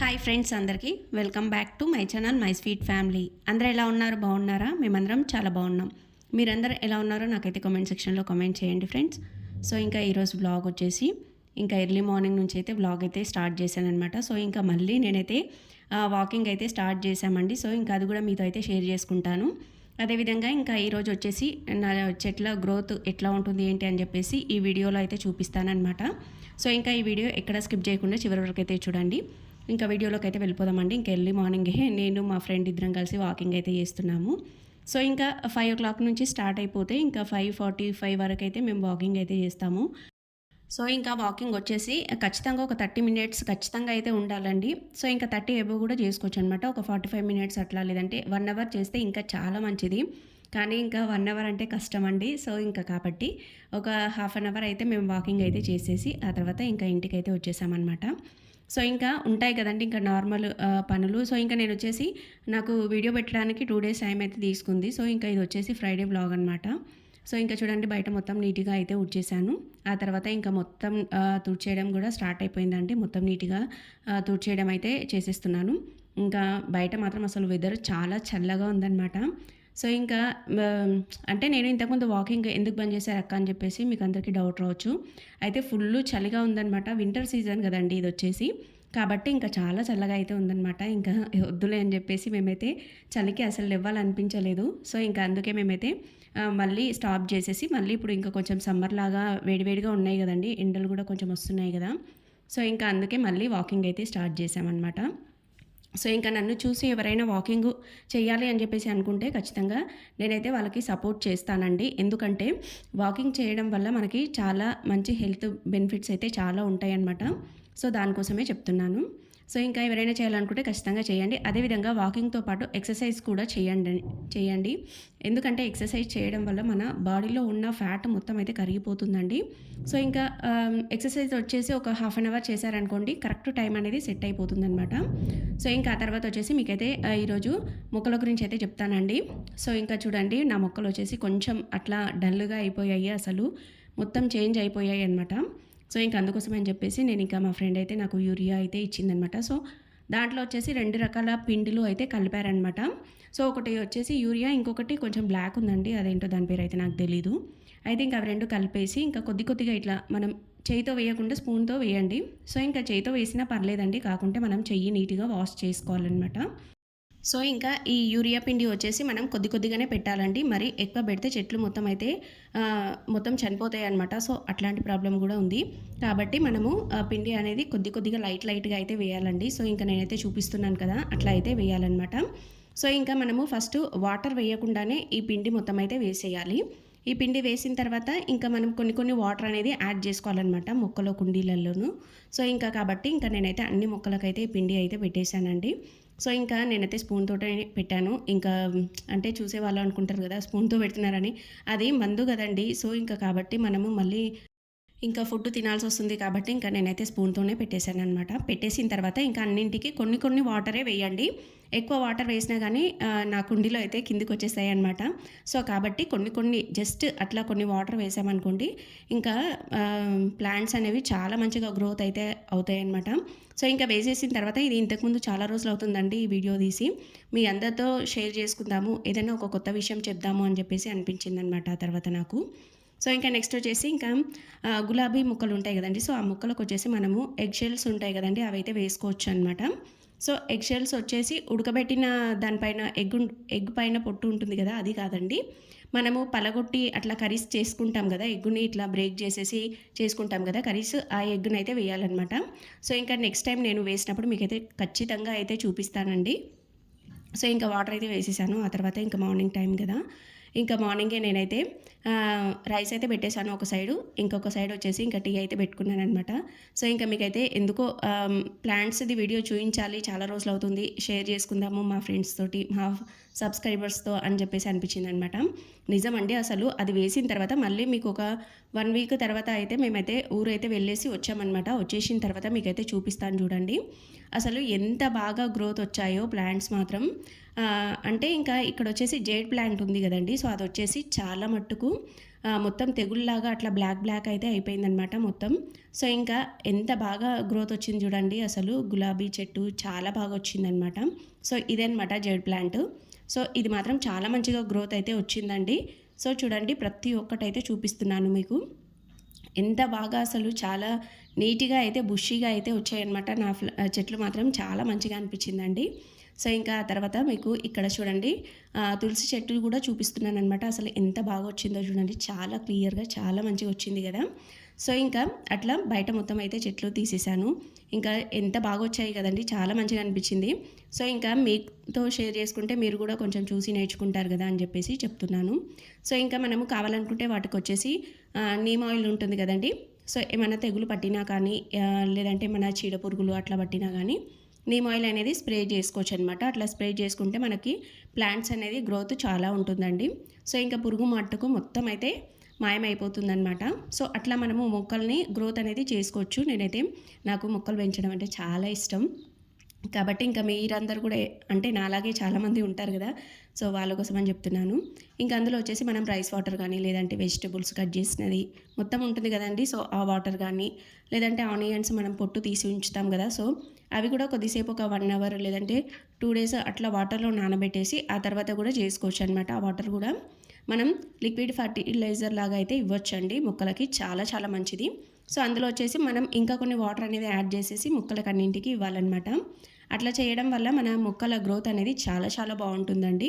Hi friends అందరికీ welcome back to my channel my sweet family అందరూ ఎలా ఉన్నారు? బాగున్నారా? మేమందరం చాలా బాగున్నాం. మీరందరూ ఎలా ఉన్నారో నాకైతే కామెంట్ సెక్షన్లో కామెంట్ చేయండి ఫ్రెండ్స్ సో ఇంకా ఈరోజు బ్లాగ్ వచ్చేసి ఇంకా ఎర్లీ మార్నింగ్ నుంచి అయితే బ్లాగ్ అయితే స్టార్ట్ చేశానమాట సో ఇంకా మళ్ళీ నేనైతే వాకింగ్ అయితే స్టార్ట్ చేశామండి. సో ఇంకా అది కూడా మీతో అయితే షేర్ చేసుకుంటాను. అదేవిధంగా ఇంకా ఈరోజు వచ్చేసి నా చెట్ల గ్రోత్ ఎట్లా ఉంటుంది ఏంటి అని చెప్పేసి ఈ వీడియోలో అయితే చూపిస్తానమాట సో ఇంకా ఈ వీడియో ఎక్కడ స్కిప్ చేయకుండా చివరి వరకు అయితే చూడండి. ఇంకా వీడియోలోకి అయితే వెళ్ళిపోదామండి. ఇంకా ఎర్లీ మార్నింగే నేను మా ఫ్రెండ్ ఇద్దరం కలిసి వాకింగ్ అయితే చేస్తున్నాము. సో ఇంకా ఫైవ్ ఓ క్లాక్ నుంచి స్టార్ట్ అయిపోతే ఇంకా ఫైవ్ ఫార్టీ ఫైవ్ వరకు అయితే మేము వాకింగ్ అయితే చేస్తాము. సో ఇంకా వాకింగ్ వచ్చేసి ఖచ్చితంగా ఒక థర్టీ మినిట్స్ ఖచ్చితంగా అయితే ఉండాలండి. సో ఇంకా థర్టీ ఎబో కూడా చేసుకోవచ్చు అనమాట ఒక ఫార్టీ ఫైవ్ మినిట్స్ అట్లా లేదంటే వన్ అవర్ చేస్తే ఇంకా చాలా మంచిది. కానీ ఇంకా వన్ అవర్ అంటే కష్టం అండి. సో ఇంకా కాబట్టి ఒక హాఫ్ అన్ అవర్ అయితే మేము వాకింగ్ అయితే చేసేసి ఆ తర్వాత ఇంకా ఇంటికి అయితే వచ్చేసామన్నమాట. సో ఇంకా ఉంటాయి కదండి ఇంకా నార్మల్ పనులు. సో ఇంకా నేను వచ్చేసి నాకు వీడియో పెట్టడానికి టూ డేస్ టైం అయితే తీసుకుంది. సో ఇంకా ఇది వచ్చేసి ఫ్రైడే బ్లాగ్ అనమాట సో ఇంకా చూడండి బయట మొత్తం నీట్గా అయితే ఉడ్చేసాను ఆ తర్వాత ఇంకా మొత్తం తుడిచేయడం కూడా స్టార్ట్ అయిపోయిందండి. మొత్తం నీట్గా తుడిచేయడం అయితే చేసేస్తున్నాను. ఇంకా బయట మాత్రం అసలు వెదర్ చాలా చల్లగా ఉందన్నమాట. సో ఇంకా అంటే నేను ఇంతకుముందు వాకింగ్ ఎందుకు బంద్ చేశారు అక్క అని చెప్పేసి మీకు అందరికీ డౌట్ రావచ్చు. అయితే ఫుల్ చలిగా ఉందన్నమాట. వింటర్ సీజన్ కదండి ఇది వచ్చేసి. కాబట్టి ఇంకా చాలా చల్లగా అయితే ఉందన్నమాట. ఇంకా వద్దులే అని చెప్పేసి మేమైతే చలికి అసలు ఇవ్వాలనిపించలేదు సో ఇంకా అందుకే మేమైతే మళ్ళీ స్టాప్ చేసేసి మళ్ళీ ఇప్పుడు ఇంకా కొంచెం సమ్మర్ లాగా వేడివేడిగా ఉన్నాయి కదండి. ఎండలు కూడా కొంచెం వస్తున్నాయి కదా. సో ఇంకా అందుకే మళ్ళీ వాకింగ్ అయితే స్టార్ట్ చేసామన్నమాట సో ఇంకా నన్ను చూసి ఎవరైనా వాకింగ్ చేయాలి అని చెప్పేసి అనుకుంటే ఖచ్చితంగా నేనైతే వాళ్ళకి సపోర్ట్ చేస్తానండి. ఎందుకంటే వాకింగ్ చేయడం వల్ల మనకి చాలా మంచి హెల్త్ బెనిఫిట్స్ అయితే చాలా ఉంటాయన్నమాట. సో దానికోసమే చెప్తున్నాను. సో ఇంకా ఎవరైనా చేయాలనుకుంటే ఖచ్చితంగా చేయండి. అదేవిధంగా వాకింగ్తో పాటు ఎక్సర్సైజ్ కూడా చేయండి చేయండి. ఎందుకంటే ఎక్సర్సైజ్ చేయడం వల్ల మన బాడీలో ఉన్న ఫ్యాట్ మొత్తం అయితే కరిగిపోతుందండి. సో ఇంకా ఎక్సర్సైజ్ వచ్చేసి ఒక హాఫ్ అన్ అవర్ చేశారనుకోండి కరెక్ట్ టైం అనేది సెట్ అయిపోతుందనమాట సో ఇంకా ఆ తర్వాత వచ్చేసి మీకైతే ఈరోజు మొక్కల గురించి అయితే చెప్తానండి. సో ఇంకా చూడండి నా మొక్కలు వచ్చేసి కొంచెం అట్లా డల్గా అయిపోయాయి అసలు. మొత్తం చేంజ్ అయిపోయాయి అనమాట సో ఇంక అందుకోసం అని చెప్పేసి నేను ఇంకా మా ఫ్రెండ్ అయితే నాకు యూరియా అయితే ఇచ్చిందనమాట. సో దాంట్లో వచ్చేసి రెండు రకాల పిండిలు అయితే కలిపారనమాట. సో ఒకటి వచ్చేసి యూరియా ఇంకొకటి కొంచెం బ్లాక్ ఉందండి. అదేంటో దాని పేరు అయితే నాకు తెలీదు. అయితే ఇంకా అవి రెండు కలిపేసి ఇంకా కొద్ది కొద్దిగా ఇట్లా మనం చేయితో వేయకుండా స్పూన్తో వేయండి. సో ఇంకా చేయితో వేసినా పర్లేదండి. కాకుంటే మనం చెయ్యి నీట్గా వాష్ చేసుకోవాలన్నమాట సో ఇంకా ఈ యూరియా పిండి వచ్చేసి మనం కొద్ది కొద్దిగానే పెట్టాలండి. మరి ఎక్కువ పెడితే చెట్లు మొత్తం అయితే మొత్తం చనిపోతాయి అనమాట సో అట్లాంటి ప్రాబ్లం కూడా ఉంది. కాబట్టి మనము పిండి అనేది కొద్ది కొద్దిగా లైట్ లైట్గా అయితే వేయాలండి. సో ఇంకా నేనైతే చూపిస్తున్నాను కదా అట్లా అయితే వేయాలన్నమాట. సో ఇంకా మనము ఫస్ట్ వాటర్ వేయకుండానే ఈ పిండి మొత్తం అయితే వేసేయాలి. ఈ పిండి వేసిన తర్వాత ఇంకా మనం కొన్ని కొన్ని వాటర్ అనేది యాడ్ చేసుకోవాలన్నమాట మొక్కలో కుండీలలోనూ. సో ఇంకా కాబట్టి ఇంకా నేనైతే అన్ని మొక్కలకైతే ఈ పిండి అయితే పెట్టేశానండి. సో ఇంకా నేనైతే స్పూన్తో పెట్టాను. ఇంకా అంటే చూసే వాళ్ళు అనుకుంటారు కదా స్పూన్తో పెడుతున్నారని. అది మందు కదండి. సో ఇంకా కాబట్టి మనము మళ్ళీ ఇంకా ఫుడ్ తినాల్సి వస్తుంది కాబట్టి ఇంకా నేనైతే స్పూన్తోనే పెట్టేశాను అనమాట పెట్టేసిన తర్వాత ఇంకా అన్నింటికి కొన్ని కొన్ని వాటరే వేయండి. ఎక్కువ వాటర్ వేసినా కానీ నా కుండీలో అయితే కిందికి వచ్చేస్తాయి అనమాట సో కాబట్టి కొన్ని కొన్ని జస్ట్ అట్లా కొన్ని వాటర్ వేసామనుకోండి ఇంకా ప్లాంట్స్ అనేవి చాలా మంచిగా గ్రోత్ అయితే అవుతాయి అనమాట సో ఇంకా వేసేసిన తర్వాత ఇది ఇంతకుముందు చాలా రోజులు అవుతుందండి ఈ వీడియో తీసి. మీ అందరితో షేర్ చేసుకుందాము. ఏదైనా ఒక కొత్త విషయం చెప్దాము అని చెప్పేసి అనిపించింది అనమాట ఆ తర్వాత నాకు. సో ఇంకా నెక్స్ట్ వచ్చేసి ఇంకా గులాబీ ముక్కలు ఉంటాయి కదండి. సో ఆ ముక్కలకు వచ్చేసి మనము ఎగ్ షెల్స్ ఉంటాయి కదండి. అవి అయితే వేసుకోవచ్చు అనమాట సో ఎగ్ షెల్స్ వచ్చేసి ఉడకబెట్టిన దానిపైన ఎగ్ ఎగ్ పైన పొట్టు ఉంటుంది కదా అది కాదండి. మనము పలగొట్టి అట్లా కర్రీస్ చేసుకుంటాం కదా ఎగ్గుని ఇట్లా బ్రేక్ చేసేసి చేసుకుంటాం కదా కర్రీస్ ఆ ఎగ్గుని అయితే వేయాలన్నమాట. సో ఇంకా నెక్స్ట్ టైం నేను వేసినప్పుడు మీకైతే ఖచ్చితంగా అయితే చూపిస్తానండి. సో ఇంకా వాటర్ అయితే వేసేసాను. ఆ తర్వాత ఇంకా మార్నింగ్ టైం కదా. ఇంకా మార్నింగే నేనైతే రైస్ అయితే పెట్టేశాను ఒక సైడు ఇంకొక సైడ్ వచ్చేసి ఇంకా టీ అయితే పెట్టుకున్నాను అనమాట సో ఇంకా మీకైతే ఎందుకో ప్లాంట్స్ది వీడియో చూపించాలి చాలా రోజులు అవుతుంది షేర్ చేసుకుందాము మా ఫ్రెండ్స్ తోటి మా సబ్స్క్రైబర్స్తో అని చెప్పేసి అనిపించింది అనమాట నిజమండి అసలు అది వేసిన తర్వాత మళ్ళీ మీకు ఒక వన్ వీక్ తర్వాత అయితే మేమైతే ఊరైతే వెళ్ళేసి వచ్చామన్నమాట. వచ్చేసిన తర్వాత మీకైతే చూపిస్తాను చూడండి. అసలు ఎంత బాగా గ్రోత్ వచ్చాయో ప్లాంట్స్ మాత్రం. అంటే ఇంకా ఇక్కడ వచ్చేసి జేడ్ ప్లాంట్ ఉంది కదండి. సో అది వచ్చేసి చాలా మట్టుకు మొత్తం తెగుల్లాగా అట్లా బ్లాక్ బ్లాక్ అయితే అయిపోయిందనమాట మొత్తం. సో ఇంకా ఎంత బాగా గ్రోత్ వచ్చింది చూడండి. అసలు గులాబీ చెట్టు చాలా బాగా వచ్చిందనమాట. సో ఇదనమాట జెడ్ ప్లాంట్. సో ఇది మాత్రం చాలా మంచిగా గ్రోత్ అయితే వచ్చిందండి. సో చూడండి ప్రతి ఒక్కటైతే చూపిస్తున్నాను మీకు. ఎంత బాగా అసలు చాలా నీట్గా అయితే బుషీగా అయితే వచ్చాయన్నమాట నా చెట్లు మాత్రం చాలా మంచిగా అనిపించిందండి. సో ఇంకా ఆ తర్వాత మీకు ఇక్కడ చూడండి తులసి చెట్టు కూడా చూపిస్తున్నాను అనమాట అసలు ఎంత బాగా వచ్చిందో చూడండి. చాలా క్లియర్గా చాలా మంచిగా వచ్చింది కదా. సో ఇంకా అట్లా బయట మొత్తం అయితే చెట్లు తీసేసాను ఇంకా ఎంత బాగా వచ్చాయి కదండి. చాలా మంచిగా అనిపించింది. సో ఇంకా మీతో షేర్ చేసుకుంటే మీరు కూడా కొంచెం చూసి నేర్చుకుంటారు కదా అని చెప్పేసి చెప్తున్నాను. సో ఇంకా మనము కావాలనుకుంటే వాటికి వచ్చేసి నీమ్ ఆయిల్ ఉంటుంది కదండి. సో ఏమైనా తెగులు పట్టినా కానీ లేదంటే ఏమైనా చీడ పురుగులు అట్లా పట్టినా కానీ నీమ్ ఆయిల్ అనేది స్ప్రే చేసుకోవచ్చు అనమాట అట్లా స్ప్రే చేసుకుంటే మనకి ప్లాంట్స్ అనేది గ్రోత్ చాలా ఉంటుందండి. సో ఇంకా పురుగు మట్టుకు మొత్తం అయితే మాయమైపోతుందనమాట సో అట్లా మనము మొక్కల్ని గ్రోత్ అనేది చేసుకోవచ్చు. నేనైతే నాకు మొక్కలు పెంచడం అంటే చాలా ఇష్టం. కాబట్టి ఇంకా మీరందరూ కూడా అంటే నాలాగే చాలామంది ఉంటారు కదా సో వాళ్ళ కోసం అని చెప్తున్నాను. ఇంకా అందులో వచ్చేసి మనం రైస్ వాటర్ కానీ లేదంటే వెజిటబుల్స్ కట్ చేసినది మొత్తం ఉంటుంది కదండి. సో ఆ వాటర్ కానీ లేదంటే ఆనియన్స్ మనం పొట్టు తీసి ఉంచుతాం కదా. సో అవి కూడా కొద్దిసేపు ఒక వన్ అవర్ లేదంటే టూ డేస్ అట్లా వాటర్లో నానబెట్టేసి ఆ తర్వాత కూడా చేసుకోవచ్చు అనమాట ఆ వాటర్ కూడా మనం లిక్విడ్ ఫర్టిలైజర్ లాగా అయితే ఇవ్వచ్చండి. మొక్కలకి చాలా చాలా మంచిది. సో అందులో వచ్చేసి మనం ఇంకా కొన్ని వాటర్ అనేది యాడ్ చేసేసి ముక్కలకు అన్నింటికి ఇవ్వాలన్నమాట. అట్లా చేయడం వల్ల మన మొక్కల గ్రోత్ అనేది చాలా చాలా బాగుంటుందండి.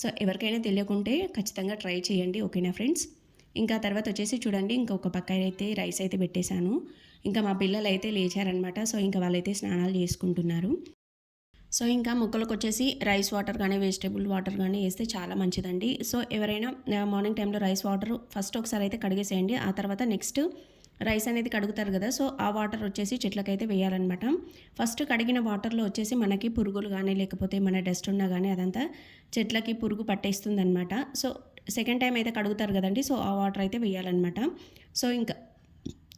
సో ఎవరికైనా తెలియకుంటే ఖచ్చితంగా ట్రై చేయండి ఓకేనా ఫ్రెండ్స్? ఇంకా తర్వాత వచ్చేసి చూడండి ఇంకొక పక్క అయితే రైస్ అయితే పెట్టేశాను. ఇంకా మా పిల్లలు అయితే లేచారనమాట సో ఇంకా వాళ్ళైతే స్నానాలు చేసుకుంటున్నారు. సో ఇంకా మొక్కలకు వచ్చేసి రైస్ వాటర్ కానీ వెజిటేబుల్ వాటర్ కానీ వేస్తే చాలా మంచిదండి. సో ఎవరైనా మార్నింగ్ టైంలో రైస్ వాటర్ ఫస్ట్ ఒకసారి అయితే కడిగేసేయండి ఆ తర్వాత నెక్స్ట్ రైస్ అనేది కడుగుతారు కదా సో ఆ వాటర్ వచ్చేసి చెట్లకైతే వేయాలన్నమాట. ఫస్ట్ కడిగిన వాటర్లో వచ్చేసి మనకి పురుగులు కానీ లేకపోతే మన డస్ట్ ఉన్నా కానీ అదంతా చెట్లకి పురుగు పట్టేస్తుంది అనమాట సో సెకండ్ టైం అయితే కడుగుతారు కదండి సో ఆ వాటర్ అయితే వేయాలన్నమాట. సో ఇంకా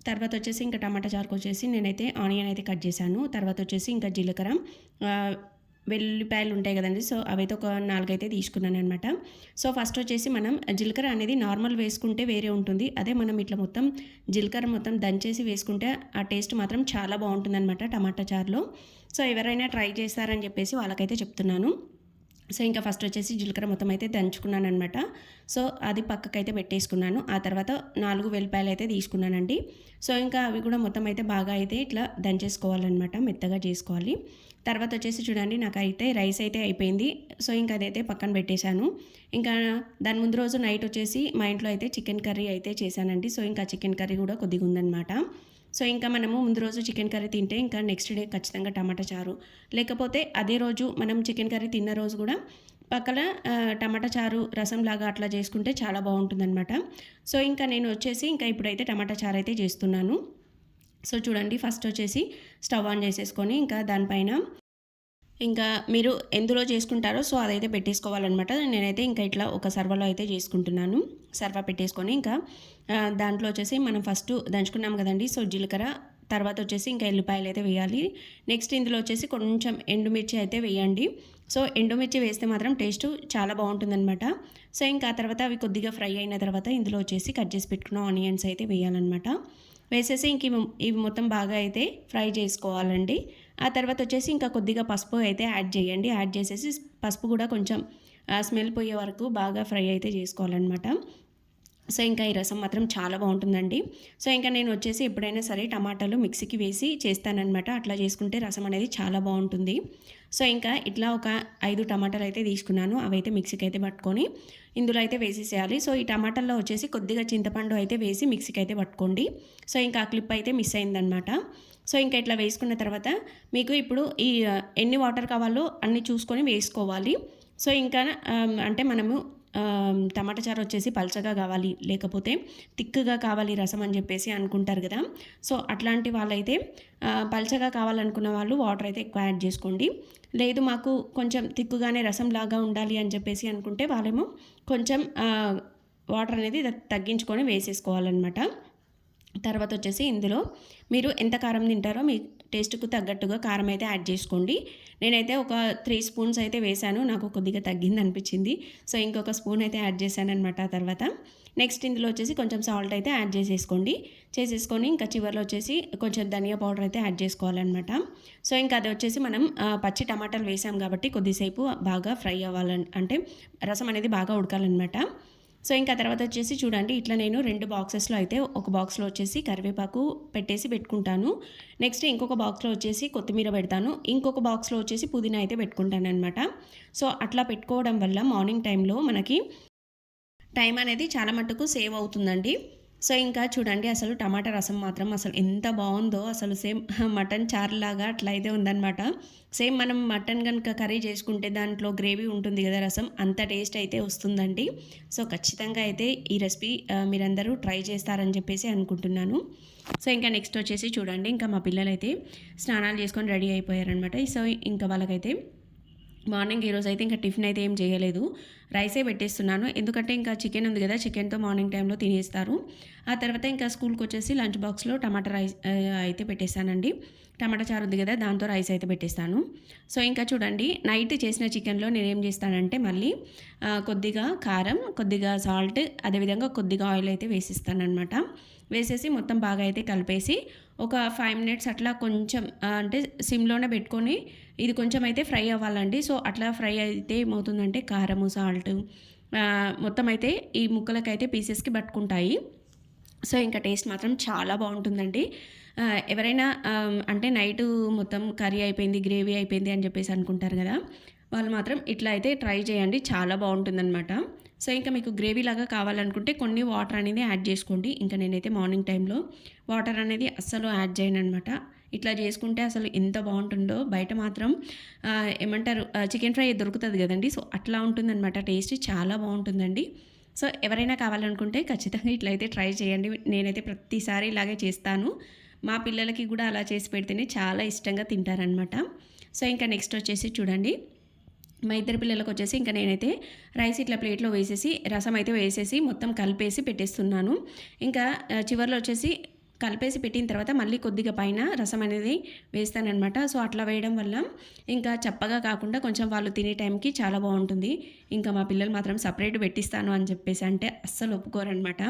తర్వాత వచ్చేసి ఇంకా టమాటా చారుకు వచ్చేసి నేనైతే ఆనియన్ అయితే కట్ చేశాను. తర్వాత వచ్చేసి ఇంకా జీలకర్ర వెల్లుల్లిపాయలు వెల్లిపాయలు ఉంటాయి కదండి. సో అవైతే ఒక నాలుగైతే తీసుకున్నాను అనమాట సో ఫస్ట్ వచ్చేసి మనం జీలకర్ర అనేది నార్మల్ వేసుకుంటే వేరే ఉంటుంది. అదే మనం ఇట్లా మొత్తం జీలకర్ర మొత్తం దంచేసి వేసుకుంటే ఆ టేస్ట్ మాత్రం చాలా బాగుంటుంది అనమాట టమాటా చారులో. సో ఎవరైనా ట్రై చేస్తారని చెప్పేసి వాళ్ళకైతే చెప్తున్నాను. సో ఇంకా ఫస్ట్ వచ్చేసి జీలకర్ర మొత్తం అయితే దంచుకున్నాను అనమాట సో అది పక్కకైతే పెట్టేసుకున్నాను. ఆ తర్వాత నాలుగు వెల్లిపాయలు అయితే తీసుకున్నానండి. సో ఇంకా అవి కూడా మొత్తం అయితే బాగా అయితే ఇట్లా దంచేసుకోవాలన్నమాట మెత్తగా చేసుకోవాలి. తర్వాత వచ్చేసి చూడండి నాకైతే రైస్ అయితే అయిపోయింది. సో ఇంకా అదైతే పక్కన పెట్టేశాను. ఇంకా దాని ముందు రోజు నైట్ వచ్చేసి మా ఇంట్లో అయితే చికెన్ కర్రీ అయితే చేశానండి. సో ఇంకా చికెన్ కర్రీ కూడా కొద్దిగా ఉందన్నమాట. సో ఇంకా మనము ముందు రోజు చికెన్ కర్రీ తింటే ఇంకా నెక్స్ట్ డే ఖచ్చితంగా టమాటా చారు. లేకపోతే అదే రోజు మనం చికెన్ కర్రీ తిన్న రోజు కూడా పక్కన టమాటా చారు రసం లాగా అట్లా చేసుకుంటే చాలా బాగుంటుందన్నమాట. సో ఇంకా నేను వచ్చేసి ఇంకా ఇప్పుడైతే టమాటా చారు అయితే చేస్తున్నాను. సో చూడండి ఫస్ట్ వచ్చేసి స్టవ్ ఆన్ చేసేసుకొని ఇంకా దానిపైన ఇంకా మీరు ఎందులో చేసుకుంటారో సో అదైతే పెట్టేసుకోవాలన్నమాట. నేనైతే ఇంకా ఇట్లా ఒక సర్వలో అయితే చేసుకుంటున్నాను. సర్వ పెట్టేసుకొని ఇంకా దాంట్లో వచ్చేసి మనం ఫస్ట్ దంచుకున్నాం కదండి సో జీలకర్ర తర్వాత వచ్చేసి ఇంకా ఎల్లిపాయలు అయితే వేయాలి. నెక్స్ట్ ఇందులో వచ్చేసి కొంచెం ఎండుమిర్చి అయితే వేయండి. సో ఎండుమిర్చి వేస్తే మాత్రం టేస్ట్ చాలా బాగుంటుందన్నమాట. సో ఇంకా ఆ తర్వాత అవి కొద్దిగా ఫ్రై అయిన తర్వాత ఇందులో వచ్చేసి కట్ చేసి పెట్టుకున్న ఆనియన్స్ అయితే వేయాలన్నమాట. వేసేసి ఇంక ఇవి ఇవి మొత్తం బాగా అయితే ఫ్రై చేసుకోవాలండి. ఆ తర్వాత వచ్చేసి ఇంకా కొద్దిగా పసుపు అయితే యాడ్ చేయండి. యాడ్ చేసేసి పసుపు కూడా కొంచెం స్మెల్ పోయే వరకు బాగా ఫ్రై అయితే చేసుకోవాలన్నమాట. సో ఇంకా ఈ రసం మాత్రం చాలా బాగుంటుందండి. సో ఇంకా నేను వచ్చేసి ఎప్పుడైనా సరే టమాటాలు మిక్సీకి వేసి చేస్తానన్నమాట. అట్లా చేసుకుంటే రసం అనేది చాలా బాగుంటుంది. సో ఇంకా ఇట్లా ఒక ఐదు టమాటాలు అయితే తీసుకున్నాను. అవైతే మిక్సీకి అయితే పట్టుకొని ఇందులో అయితే వేసేసేయాలి. సో ఈ టమాటాల్లో వచ్చేసి కొద్దిగా చింతపండు అయితే వేసి మిక్సీకి అయితే పట్టుకోండి. సో ఇంకా ఆ క్లిప్ అయితే మిస్ అయిందనమాట సో ఇంకా ఇట్లా వేసుకున్న తర్వాత మీకు ఇప్పుడు ఈ ఎన్ని వాటర్ కావాలో అన్ని చూసుకొని వేసుకోవాలి. సో ఇంకా అంటే మనము టమాటా చారు వచ్చేసి పల్చగా కావాలి లేకపోతే తిక్కుగా కావాలి రసం అని చెప్పేసి అనుకుంటారు కదా. సో అట్లాంటి వాళ్ళైతే పల్చగా కావాలనుకున్న వాళ్ళు వాటర్ అయితే ఎక్కువ యాడ్ చేసుకోండి. లేదు మాకు కొంచెం తిక్కుగానే రసం లాగా ఉండాలి అని చెప్పేసి అనుకుంటే వాళ్ళేమో కొంచెం వాటర్ అనేది తగ్గించుకొని వేసేసుకోవాలన్నమాట. తర్వాత వచ్చేసి ఇందులో మీరు ఎంత కారం తింటారో మీ టేస్ట్కు తగ్గట్టుగా కారం అయితే యాడ్ చేసుకోండి. నేనైతే ఒక త్రీ స్పూన్స్ అయితే వేశాను నాకు కొద్దిగా తగ్గింది అనిపించింది సో ఇంకొక స్పూన్ అయితే యాడ్ చేశాను అనమాట తర్వాత. నెక్స్ట్ ఇందులో వచ్చేసి కొంచెం సాల్ట్ అయితే యాడ్ చేసేసుకోండి. చేసేసుకొని ఇంకా చివరిలో వచ్చేసి కొంచెం ధనియా పౌడర్ అయితే యాడ్ చేసుకోవాలన్నమాట. సో ఇంకా అది వచ్చేసి మనం పచ్చి టమాటాలు వేసాం కాబట్టి కొద్దిసేపు బాగా ఫ్రై అవ్వాలని అంటే రసం అనేది బాగా ఉడకాలన్నమాట. సో ఇంకా తర్వాత వచ్చేసి చూడండి ఇట్లా నేను రెండు బాక్సెస్లో అయితే ఒక బాక్స్లో వచ్చేసి కరివేపాకు పెట్టేసి పెట్టుకుంటాను. నెక్స్ట్ ఇంకొక బాక్స్లో వచ్చేసి కొత్తిమీర పెడతాను. ఇంకొక బాక్స్లో వచ్చేసి పుదీనా అయితే పెట్టుకుంటాను అనమాట సో అట్లా పెట్టుకోవడం వల్ల మార్నింగ్ టైంలో మనకి టైం అనేది చాలా మట్టుకు సేవ్ అవుతుందండి. సో ఇంకా చూడండి అసలు టమాటా రసం మాత్రం అసలు ఎంత బాగుందో అసలు సేమ్ మటన్ చారులాగా అట్లా అయితే ఉందన్నమాట. సేమ్ మనం మటన్ కనుక కర్రీ చేసుకుంటే దాంట్లో గ్రేవీ ఉంటుంది కదా రసం అంత టేస్ట్ అయితే వస్తుందండి. సో ఖచ్చితంగా అయితే ఈ రెసిపీ మీరందరూ ట్రై చేస్తారని చెప్పేసి అనుకుంటున్నాను. సో ఇంకా నెక్స్ట్ వచ్చేసి చూడండి ఇంకా మా పిల్లలైతే స్నానాలు చేసుకొని రెడీ అయిపోయారనమాట సో ఇంకా వాళ్ళకైతే మార్నింగ్ ఈరోజు అయితే ఇంకా టిఫిన్ అయితే ఏం చేయలేదు. రైసే పెట్టేస్తున్నాను. ఎందుకంటే ఇంకా చికెన్ ఉంది కదా చికెన్తో మార్నింగ్ టైంలో తినేస్తారు. ఆ తర్వాత ఇంకా స్కూల్కి వచ్చేసి లంచ్ బాక్స్లో టమాటా రైస్ అయితే పెట్టేస్తానండి. టమాటా చారు ఉంది కదా దాంతో రైస్ అయితే పెట్టేస్తాను. సో ఇంకా చూడండి నైట్ చేసిన చికెన్లో నేను ఏం చేస్తానంటే మళ్ళీ కొద్దిగా కారం కొద్దిగా సాల్ట్ అదేవిధంగా కొద్దిగా ఆయిల్ అయితే వేసిస్తాను అనమాట వేసేసి మొత్తం బాగా అయితే కలిపేసి ఒక ఫైవ్ మినిట్స్ అట్లా కొంచెం అంటే సిమ్లోనే పెట్టుకొని ఇది కొంచెం అయితే ఫ్రై అవ్వాలండి. సో అట్లా ఫ్రై అయితే ఏమవుతుందంటే కారము సాల్ట్ మొత్తం అయితే ఈ ముక్కలకైతే పీసెస్కి పట్టుకుంటాయి. సో ఇంకా టేస్ట్ మాత్రం చాలా బాగుంటుందండి. ఎవరైనా అంటే నైట్ మొత్తం కర్రీ అయిపోయింది గ్రేవీ అయిపోయింది అని చెప్పేసి అనుకుంటారు కదా వాళ్ళు మాత్రం ఇట్లా అయితే ట్రై చేయండి. చాలా బాగుంటుందన్నమాట. సో ఇంకా మీకు గ్రేవీ లాగా కావాలనుకుంటే కొన్ని వాటర్ అనేది యాడ్ చేసుకోండి. ఇంకా నేనైతే మార్నింగ్ టైంలో వాటర్ అనేది అస్సలు యాడ్ చేయను అనమాట ఇట్లా చేసుకుంటే అసలు ఎంత బాగుంటుందో బయట మాత్రం ఏమంటారు చికెన్ ఫ్రై దొరుకుతుంది కదండి. సో అట్లా ఉంటుందన్నమాట. టేస్ట్ చాలా బాగుంటుందండి. సో ఎవరైనా కావాలనుకుంటే ఖచ్చితంగా ఇట్లయితే ట్రై చేయండి. నేనైతే ప్రతిసారి ఇలాగే చేస్తాను. మా పిల్లలకి కూడా అలా చేసి పెడితేనే చాలా ఇష్టంగా తింటారనమాట సో ఇంకా నెక్స్ట్ వచ్చేసి చూడండి. మా ఇద్దరు పిల్లలకు వచ్చేసి ఇంకా నేనైతే రైస్ ఇట్లా ప్లేట్లో వేసేసి రసం అయితే వేసేసి మొత్తం కలిపేసి పెట్టేస్తున్నాను. ఇంకా చివరిలో వచ్చేసి కలిపేసి పెట్టిన తర్వాత మళ్ళీ కొద్దిగా పైన రసం అనేది వేస్తానమాట సో అట్లా వేయడం వల్ల ఇంకా చప్పగా కాకుండా కొంచెం వాళ్ళు తినే టైంకి చాలా బాగుంటుంది. ఇంకా మా పిల్లలు మాత్రం సపరేట్ పెట్టిస్తాను అని చెప్పేసి అంటే అస్సలు ఒప్పుకోరనమాట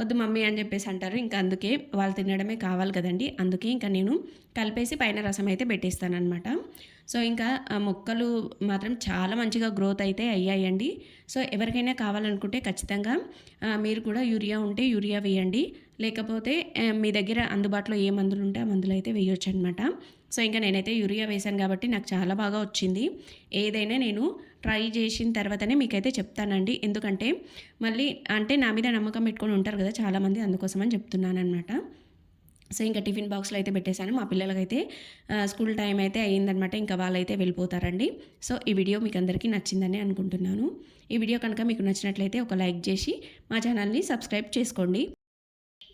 వద్దు మమ్మీ అని చెప్పేసి అంటారు. ఇంకా అందుకే వాళ్ళు తినడమే కావాలి కదండి. అందుకే ఇంకా నేను కలిపేసి పైన రసం అయితే పెట్టేస్తానమాట సో ఇంకా మొక్కలు మాత్రం చాలా మంచిగా గ్రోత్ అయితే అయ్యాయండి. సో ఎవరికైనా కావాలనుకుంటే ఖచ్చితంగా మీరు కూడా యూరియా ఉంటే యూరియా వేయండి. లేకపోతే మీ దగ్గర అందుబాటులో ఏ మందులు ఉంటే ఆ మందులు అయితే వేయొచ్చు అనమాట సో ఇంకా నేనైతే యూరియా వేశాను కాబట్టి నాకు చాలా బాగా వచ్చింది. ఏదైనా నేను ట్రై చేసిన తర్వాతనే మీకైతే చెప్తానండి. ఎందుకంటే మళ్ళీ అంటే నా మీద నమ్మకం పెట్టుకొని ఉంటారు కదా చాలామంది అందుకోసమని చెప్తున్నాను అనమాట సో ఇంకా టిఫిన్ బాక్స్లో అయితే పెట్టేశాను. మా పిల్లలకైతే స్కూల్ టైం అయితే అయ్యిందనమాట ఇంకా వాళ్ళైతే వెళ్ళిపోతారండి. సో ఈ వీడియో మీకు అందరికీ నచ్చిందని అనుకుంటున్నాను. ఈ వీడియో కనుక మీకు నచ్చినట్లయితే ఒక లైక్ చేసి మా ఛానల్ని సబ్స్క్రైబ్ చేసుకోండి.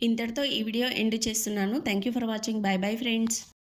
ఇంతటితో ఈ వీడియో ఎండ్ చేస్తున్నాను. Thank you for watching. Bye bye friends.